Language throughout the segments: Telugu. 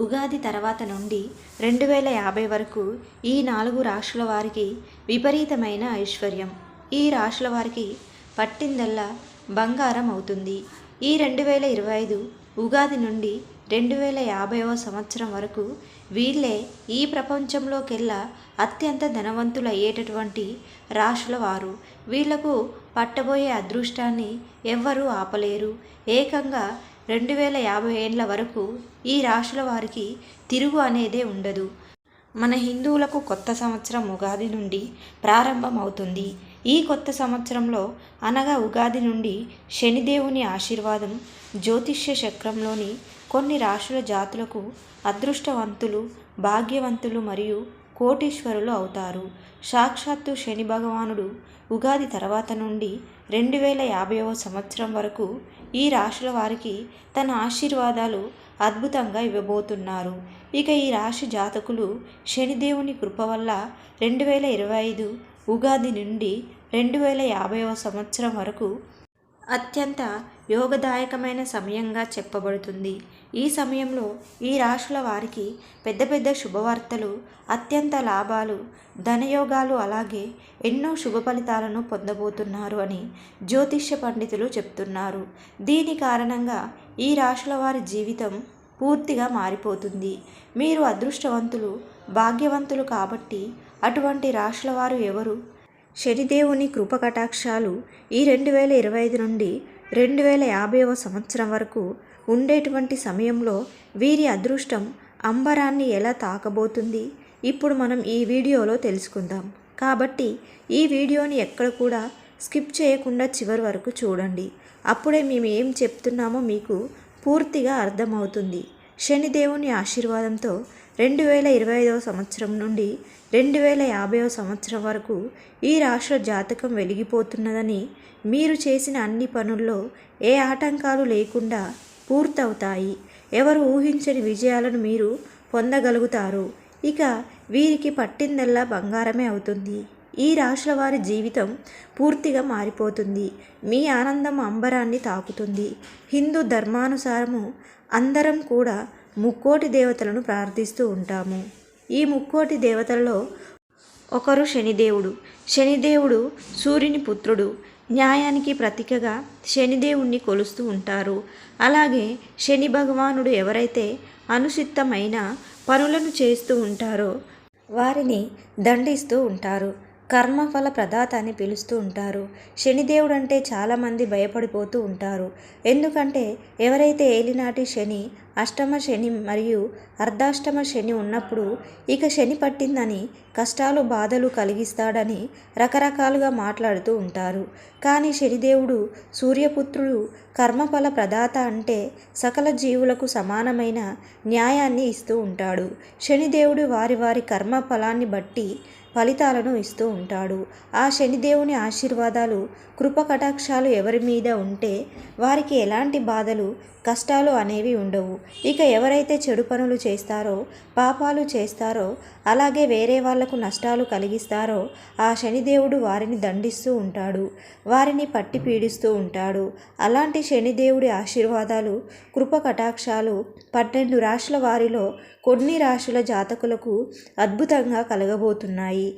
ఉగాది తర్వాత నుండి రెండు వేల యాభై వరకు ఈ నాలుగు రాశుల వారికి విపరీతమైన ఐశ్వర్యం. ఈ రాశుల వారికి పట్టిందల్లా బంగారం అవుతుంది. ఈ రెండు వేల ఇరవై ఐదు ఉగాది నుండి రెండు వేల యాభైవ సంవత్సరం వరకు వీళ్ళే ఈ ప్రపంచంలోకెల్లా అత్యంత ధనవంతులు అయ్యేటటువంటి రాశుల వారు. వీళ్ళకు పట్టబోయే అదృష్టాన్ని ఎవ్వరూ ఆపలేరు. ఏకంగా రెండు వేల యాభై ఏండ్ల వరకు ఈ రాశుల వారికి తిరుగు అనేదే ఉండదు. మన హిందువులకు కొత్త సంవత్సరం ఉగాది నుండి ప్రారంభమవుతుంది. ఈ కొత్త సంవత్సరంలో అనగా ఉగాది నుండి శనిదేవుని ఆశీర్వాదం జ్యోతిష్య చక్రంలోని కొన్ని రాశుల జాతులకు అదృష్టవంతులు భాగ్యవంతులు మరియు కోటీశ్వరులు అవుతారు. సాక్షాత్తు శని భగవానుడు ఉగాది తర్వాత నుండి రెండు వేల యాభైవ సంవత్సరం వరకు ఈ రాశుల వారికి తన ఆశీర్వాదాలు అద్భుతంగా ఇవ్వబోతున్నారు. ఇక ఈ రాశి జాతకులు శనిదేవుని కృప వల్ల రెండు వేల ఇరవై ఐదు ఉగాది నుండి రెండు వేల యాభైవ సంవత్సరం వరకు అత్యంత యోగదాయకమైన సమయంగా చెప్పబడుతుంది. ఈ సమయంలో ఈ రాశుల వారికి పెద్ద పెద్ద శుభవార్తలు అత్యంత లాభాలు ధనయోగాలు అలాగే ఎన్నో శుభ ఫలితాలను పొందబోతున్నారు అని జ్యోతిష్య పండితులు చెప్తున్నారు. దీని కారణంగా ఈ రాశుల వారి జీవితం పూర్తిగా మారిపోతుంది. మీరు అదృష్టవంతులు భాగ్యవంతులు కాబట్టి అటువంటి రాశుల వారు ఎవరు? శనిదేవుని కృపకటాక్షాలు ఈ రెండు వేల ఇరవై ఐదు నుండి రెండు వేల యాభైవ సంవత్సరం వరకు ఉండేటువంటి సమయంలో వీరి అదృష్టం అంబరాన్ని ఎలా తాకబోతుంది? ఇప్పుడు మనం ఈ వీడియోలో తెలుసుకుందాం. కాబట్టి ఈ వీడియోని ఎక్కడ కూడా స్కిప్ చేయకుండా చివరి వరకు చూడండి. అప్పుడే మేము ఏం చెప్తున్నామో మీకు పూర్తిగా అర్థమవుతుంది. శనిదేవుని ఆశీర్వాదంతో రెండు వేల ఇరవై ఐదవ సంవత్సరం నుండి రెండు వేల యాభైవ సంవత్సరం వరకు ఈ రాష్ట్ర జాతకం వెలిగిపోతున్నదని మీరు చేసిన అన్ని పనుల్లో ఏ ఆటంకాలు లేకుండా పూర్తవుతాయి. ఎవరు ఊహించని విజయాలను మీరు పొందగలుగుతారు. ఇక వీరికి పట్టిందల్లా బంగారమే అవుతుంది. ఈ రాశుల వారి జీవితం పూర్తిగా మారిపోతుంది. మీ ఆనందం అంబరాన్ని తాకుతుంది. హిందూ ధర్మానుసారము అందరం కూడా ముక్కోటి దేవతలను ప్రార్థిస్తూ ఉంటాము. ఈ ముక్కోటి దేవతలలో ఒకరు శనిదేవుడు. శనిదేవుడు సూర్యుని పుత్రుడు. న్యాయానికి ప్రతీకగా శనిదేవుణ్ణి కొలుస్తూ ఉంటారు. అలాగే శని భగవానుడు ఎవరైతే అనుచితమైన పనులను చేస్తూ ఉంటారో వారిని దండిస్తూ ఉంటారు. కర్మఫల ప్రదాత అని పిలుస్తూ ఉంటారు. శనిదేవుడు అంటే చాలామంది భయపడిపోతూ ఉంటారు. ఎందుకంటే ఎవరైతే ఏలినాటి శని అష్టమ శని మరియు అర్ధాష్టమ శని ఉన్నప్పుడు ఇక శని పట్టిందని కష్టాలు బాధలు కలిగిస్తాడని రకరకాలుగా మాట్లాడుతూ ఉంటారు. కానీ శనిదేవుడు సూర్యపుత్రుడు కర్మఫల ప్రదాత అంటే సకల జీవులకు సమానమైన న్యాయాన్ని ఇస్తూ ఉంటాడు. శనిదేవుడు వారి వారి కర్మ ఫలాన్ని బట్టి ఫలితాలను ఇస్తూ ఉంటాడు. ఆ శనిదేవుని ఆశీర్వాదాలు కృపకటాక్షాలు ఎవరి మీద ఉంటే వారికి ఎలాంటి బాధలు కష్టాలు అనేవి ఉండవు. ఇక ఎవరైతే చెడు పనులు చేస్తారో పాపాలు చేస్తారో అలాగే వేరే వాళ్ళకు నష్టాలు కలిగిస్తారో ఆ శనిదేవుడు వారిని దండిస్తూ ఉంటాడు. వారిని పట్టి పీడిస్తూ ఉంటాడు. అలాంటి శనిదేవుడి ఆశీర్వాదాలు కృప కటాక్షాలు పన్నెండు రాశుల వారిలో కొన్ని రాశుల జాతకులకు అద్భుతంగా కలగబోతున్నాయి.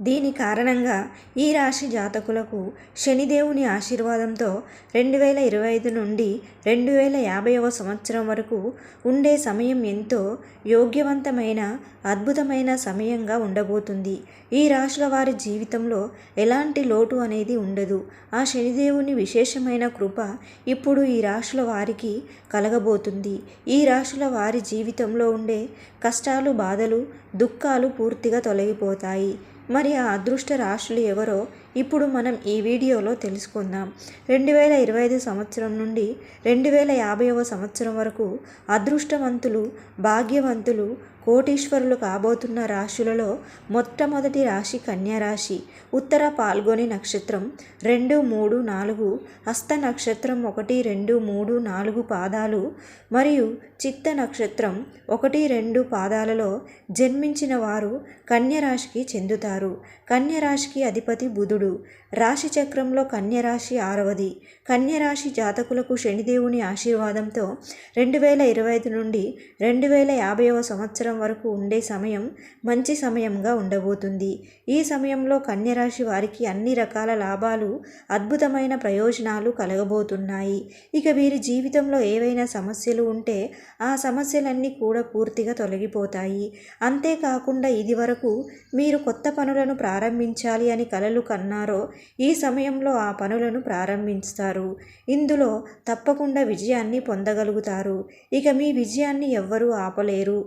దీని కారణంగా ఈ రాశి జాతకులకు శనిదేవుని ఆశీర్వాదంతో రెండు వేల ఇరవై ఐదు నుండి రెండు వేల యాభైవ సంవత్సరం వరకు ఉండే సమయం ఎంతో యోగ్యవంతమైన అద్భుతమైన సమయంగా ఉండబోతుంది. ఈ రాశుల వారి జీవితంలో ఎలాంటి లోటు అనేది ఉండదు. ఆ శనిదేవుని విశేషమైన కృప ఇప్పుడు ఈ రాశుల వారికి కలగబోతుంది. ఈ రాశుల వారి జీవితంలో ఉండే కష్టాలు బాధలు దుఃఖాలు పూర్తిగా తొలగిపోతాయి. మరి ఆ అదృష్ట రాశులు ఎవరో ఇప్పుడు మనం ఈ వీడియోలో తెలుసుకుందాం. రెండు వేల ఇరవై ఐదు సంవత్సరం నుండి రెండు వేల యాభైవ సంవత్సరం వరకు అదృష్టవంతులు భాగ్యవంతులు కోటీశ్వరులు కాబోతున్న రాశులలో మొట్టమొదటి రాశి కన్యరాశి ఉత్తర పాల్గొని నక్షత్రం రెండు మూడు నాలుగు హస్త నక్షత్రం ఒకటి రెండు మూడు నాలుగు పాదాలు మరియు చిత్త నక్షత్రం ఒకటి రెండు పాదాలలో జన్మించిన వారు కన్యరాశికి చెందుతారు. కన్యరాశికి అధిపతి బుధుడు. రాశి చక్రంలో కన్యరాశి ఆరవది. కన్యరాశి జాతకులకు శనిదేవుని ఆశీర్వాదంతో రెండు వేల ఇరవై ఐదు నుండి రెండు వేల యాభైవ సంవత్సరం వరకు ఉండే సమయం మంచి సమయంగా ఉండబోతుంది. ఈ సమయంలో కన్యరాశి వారికి అన్ని రకాల లాభాలు అద్భుతమైన ప్రయోజనాలు కలగబోతున్నాయి. ఇక వీరి జీవితంలో ఏవైనా సమస్యలు ఉంటే ఆ సమస్యలన్నీ కూడా పూర్తిగా తొలగిపోతాయి. అంతేకాకుండా ఇది వరకు మీరు కొత్త పనులను ప్రారంభించాలి అని కలలు కన్నారో ఈ సమయంలో ఆ పనులను ప్రారంభిస్తారు. ఇందులో తప్పకుండా విజయాన్ని పొందగలుగుతారు. ఇక మీ విజయాన్ని ఎవ్వరూ ఆపలేరు.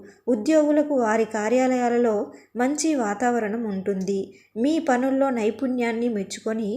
ఉద్యోగులకు వారి కార్యాలయాలలో మంచి వాతావరణం ఉంటుంది. మీ పనుల్లో నైపుణ్యాన్ని మెచ్చుకొని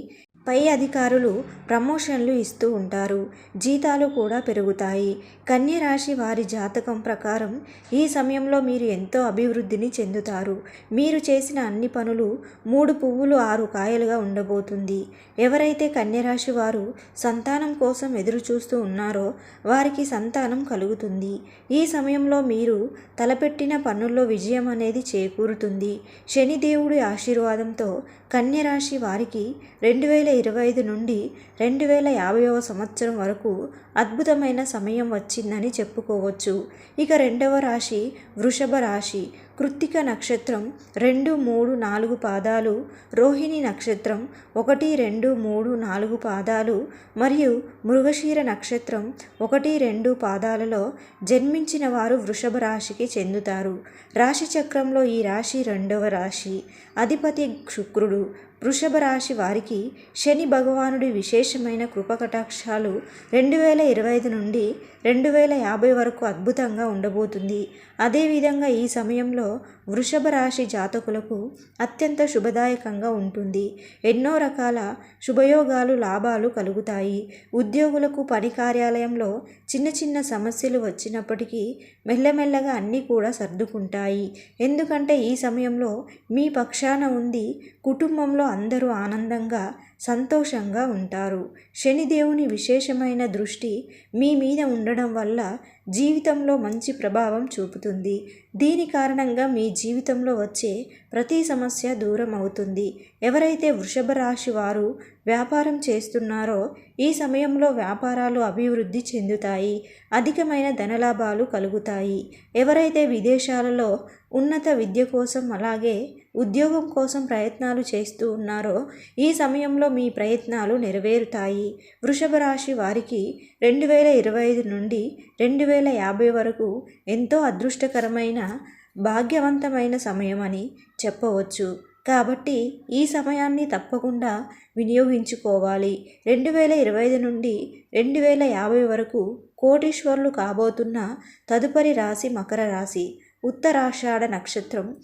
పై అధికారులు ప్రమోషన్లు ఇస్తూ ఉంటారు. జీతాలు కూడా పెరుగుతాయి. కన్య రాశి వారి జాతకం ప్రకారం ఈ సమయంలో మీరు ఎంతో అభివృద్ధిని చెందుతారు. మీరు చేసిన అన్ని పనులు మూడు పువ్వులు ఆరు కాయలుగా ఉండబోతుంది. ఎవరైతే కన్యరాశి వారు సంతానం కోసం ఎదురు చూస్తూ ఉన్నారో వారికి సంతానం కలుగుతుంది. ఈ సమయంలో మీరు తలపెట్టిన పనుల్లో విజయం అనేది చేకూరుతుంది. శనిదేవుడి ఆశీర్వాదంతో కన్యరాశి వారికి రెండు వేల ఇరవై ఐదు నుండి రెండు వేల యాభైవ సంవత్సరం వరకు అద్భుతమైన సమయం వచ్చిందని చెప్పుకోవచ్చు. ఇక రెండవ రాశి వృషభ రాశి. కృత్తిక నక్షత్రం రెండు మూడు నాలుగు పాదాలు రోహిణి నక్షత్రం ఒకటి రెండు మూడు నాలుగు పాదాలు మరియు మృగశీర నక్షత్రం ఒకటి రెండు పాదాలలో జన్మించిన వారు వృషభ రాశికి చెందుతారు. రాశి చక్రంలో ఈ రాశి రెండవ రాశి. అధిపతి శుక్రుడు వృషభ రాశి వారికి శని భగవానుడి విశేషమైన కృపకటాక్షాలు రెండు వేల ఇరవై ఐదు నుండి రెండు వేల యాభై వరకు అద్భుతంగా ఉండబోతుంది. అదేవిధంగా ఈ సమయంలో వృషభ రాశి జాతకులకు అత్యంత శుభదాయకంగా ఉంటుంది. ఎన్నో రకాల శుభయోగాలు లాభాలు కలుగుతాయి. ఉద్యోగులకు పని కార్యాలయంలో చిన్న చిన్న సమస్యలు వచ్చినప్పటికీ మెల్లమెల్లగా అన్నీ కూడా సర్దుకుంటాయి. ఎందుకంటే ఈ సమయంలో మీ పక్షాన ఉంది కుటుంబంలో అందరూ ఆనందంగా సంతోషంగా ఉంటారు. శనిదేవుని విశేషమైన దృష్టి మీ మీద ఉండడం వల్ల జీవితంలో మంచి ప్రభావం చూపుతుంది. దీని కారణంగా మీ జీవితంలో వచ్చే ప్రతి సమస్య దూరం అవుతుంది. ఎవరైతే వృషభ రాశి వారు వ్యాపారం చేస్తున్నారో ఈ సమయంలో వ్యాపారాలు అభివృద్ధి చెందుతాయి. అధికమైన ధనలాభాలు కలుగుతాయి. ఎవరైతే విదేశాలలో ఉన్నత విద్య కోసం అలాగే ఉద్యోగం కోసం ప్రయత్నాలు చేస్తూ ఉన్నారో ఈ సమయంలో మీ ప్రయత్నాలు నెరవేరుతాయి. వృషభ రాశి వారికి రెండు వేల ఇరవై ఐదు నుండి రెండు వేల యాభై వరకు ఎంతో అదృష్టకరమైన భాగ్యవంతమైన సమయం అని చెప్పవచ్చు. కాబట్టి ఈ సమయాన్ని తప్పకుండా వినియోగించుకోవాలి. రెండు వేల ఇరవై ఐదు నుండి రెండు వేల యాభై వరకు కోటీశ్వరులు కాబోతున్న తదుపరి రాశి మకర రాశి ఉత్తరాషాఢ నక్షత్రం.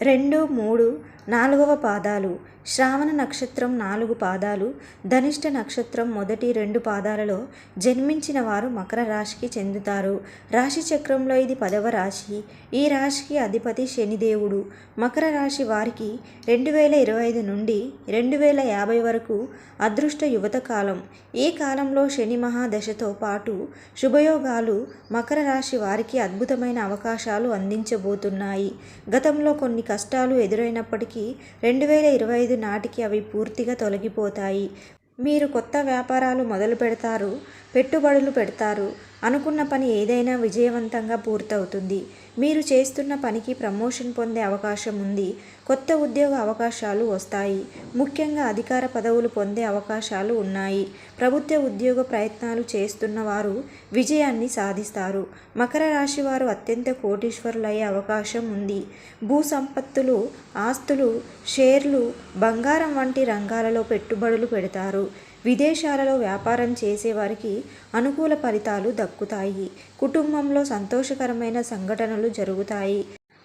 రెండు మూడు నాలుగవ పాదాలు. శ్రావణ నక్షత్రం నాలుగు పాదాలు. ధనిష్ట నక్షత్రం మొదటి రెండు పాదాలలో జన్మించిన వారు మకర రాశికి చెందుతారు. రాశి చక్రంలో ఇది పదవ రాశి. ఈ రాశికి అధిపతి శనిదేవుడు. మకర రాశి వారికి రెండు వేల ఇరవై ఐదు నుండి రెండు వేల యాభై వరకు అదృష్ట యువత కాలం. ఈ కాలంలో శని మహాదశతో పాటు శుభయోగాలు మకర రాశి వారికి అద్భుతమైన అవకాశాలు అందించబోతున్నాయి. గతంలో కొన్ని కష్టాలు ఎదురైనప్పటికీ రెండు వేల ఇరవై ఐదు నాటికి అవి పూర్తిగా తొలగిపోతాయి. మీరు కొత్త వ్యాపారాలు మొదలు పెడతారు పెట్టుబడులు పెడతారు అనుకున్న పని ఏదైనా విజయవంతంగా పూర్తవుతుంది. మీరు చేస్తున్న పనికి ప్రమోషన్ పొందే అవకాశం ఉంది. కొత్త ఉద్యోగ అవకాశాలు వస్తాయి. ముఖ్యంగా అధికార పదవులు పొందే అవకాశాలు ఉన్నాయి. ప్రభుత్వ ఉద్యోగ ప్రయత్నాలు చేస్తున్న వారు విజయాన్ని సాధిస్తారు. మకర రాశి వారు అత్యంత కోటీశ్వరులయ్యే అవకాశం ఉంది. భూ సంపత్తులు ఆస్తులు షేర్లు బంగారం వంటి రంగాలలో పెట్టుబడులు పెడతారు. విదేశాలలో వ్యాపారం చేసేవారికి అనుకూల ఫలితాలు దక్కుతాయి. కుటుంబంలో సంతోషకరమైన సంఘటనలు జరుగుతాయి.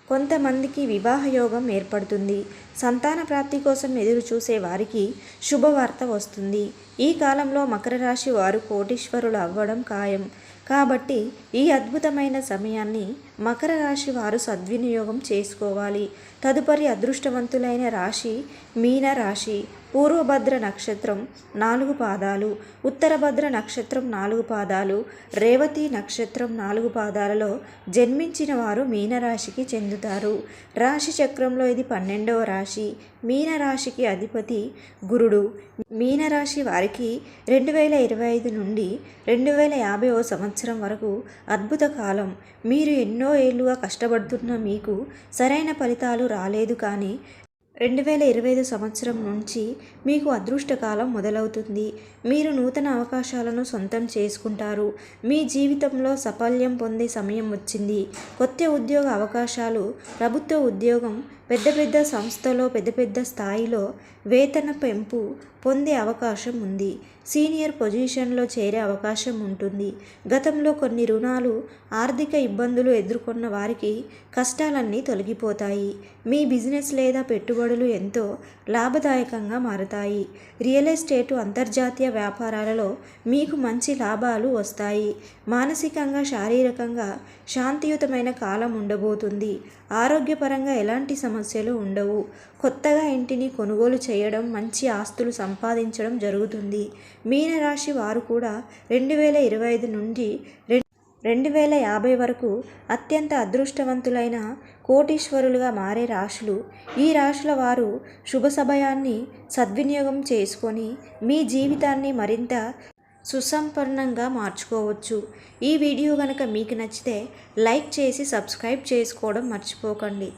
కొంతమందికి వివాహ యోగం ఏర్పడుతుంది. సంతాన ప్రాప్తి కోసం ఎదురు చూసే వారికి శుభవార్త వస్తుంది. ఈ కాలంలో మకర రాశి వారు కోటీశ్వరులు అవ్వడం ఖాయం. కాబట్టి ఈ అద్భుతమైన సమయాన్ని మకర రాశి వారు సద్వినియోగం చేసుకోవాలి. తదుపరి అదృష్టవంతులైన రాశి మీన రాశి పూర్వభద్ర నక్షత్రం నాలుగు పాదాలు ఉత్తరభద్ర నక్షత్రం నాలుగు పాదాలు రేవతి నక్షత్రం నాలుగు పాదాలలో జన్మించిన వారు మీనరాశికి చెందుతారు. రాశి చక్రంలో ఇది పన్నెండవ రాశి. మీనరాశికి అధిపతి గురుడు. మీనరాశి వారికి రెండు వేల ఇరవై ఐదు నుండి రెండు వేల యాభైవ సంవత్సరం వరకు అద్భుత కాలం. మీరు ఎన్నో ఏళ్ళుగా కష్టపడుతున్న మీకు సరైన ఫలితాలు రాలేదు కానీ రెండు వేల ఇరవై ఐదు సంవత్సరం నుంచి మీకు అదృష్టకాలం మొదలవుతుంది. మీరు నూతన అవకాశాలను సొంతం చేసుకుంటారు. మీ జీవితంలో సఫల్యం పొందే సమయం వచ్చింది. కొత్త ఉద్యోగ అవకాశాలు ప్రభుత్వ ఉద్యోగం పెద్ద పెద్ద సంస్థలో పెద్ద పెద్ద స్థాయిలో వేతన పెంపు పొందే అవకాశం ఉంది. సీనియర్ పొజిషన్లో చేరే అవకాశం ఉంటుంది. గతంలో కొన్ని రుణాలు ఆర్థిక ఇబ్బందులు ఎదుర్కొన్న వారికి కష్టాలన్నీ తొలగిపోతాయి. మీ బిజినెస్ లేదా పెట్టుబడులు ఎంతో లాభదాయకంగా మారతాయి. రియల్ ఎస్టేటు అంతర్జాతీయ వ్యాపారాలలో మీకు మంచి లాభాలు వస్తాయి. మానసికంగా శారీరకంగా శాంతియుతమైన కాలం ఉండబోతుంది. ఆరోగ్యపరంగా ఎలాంటి సమస్యలు ఉండవు. కొత్తగా ఇంటిని కొనుగోలు చేయడం మంచి ఆస్తులు సంపాదించడం జరుగుతుంది. మీనరాశి వారు కూడా రెండు వేల ఇరవై ఐదు నుండి రెండు వేల యాభై వరకు అత్యంత అదృష్టవంతులైన కోటీశ్వరులుగా మారే రాశులు. ఈ రాశుల వారు శుభ సమయాన్ని సద్వినియోగం చేసుకొని మీ జీవితాన్ని మరింత సుసంపన్నంగా మార్చుకోవచ్చు. ఈ వీడియో కనుక మీకు నచ్చితే లైక్ చేసి సబ్స్క్రైబ్ చేసుకోవడం మర్చిపోకండి.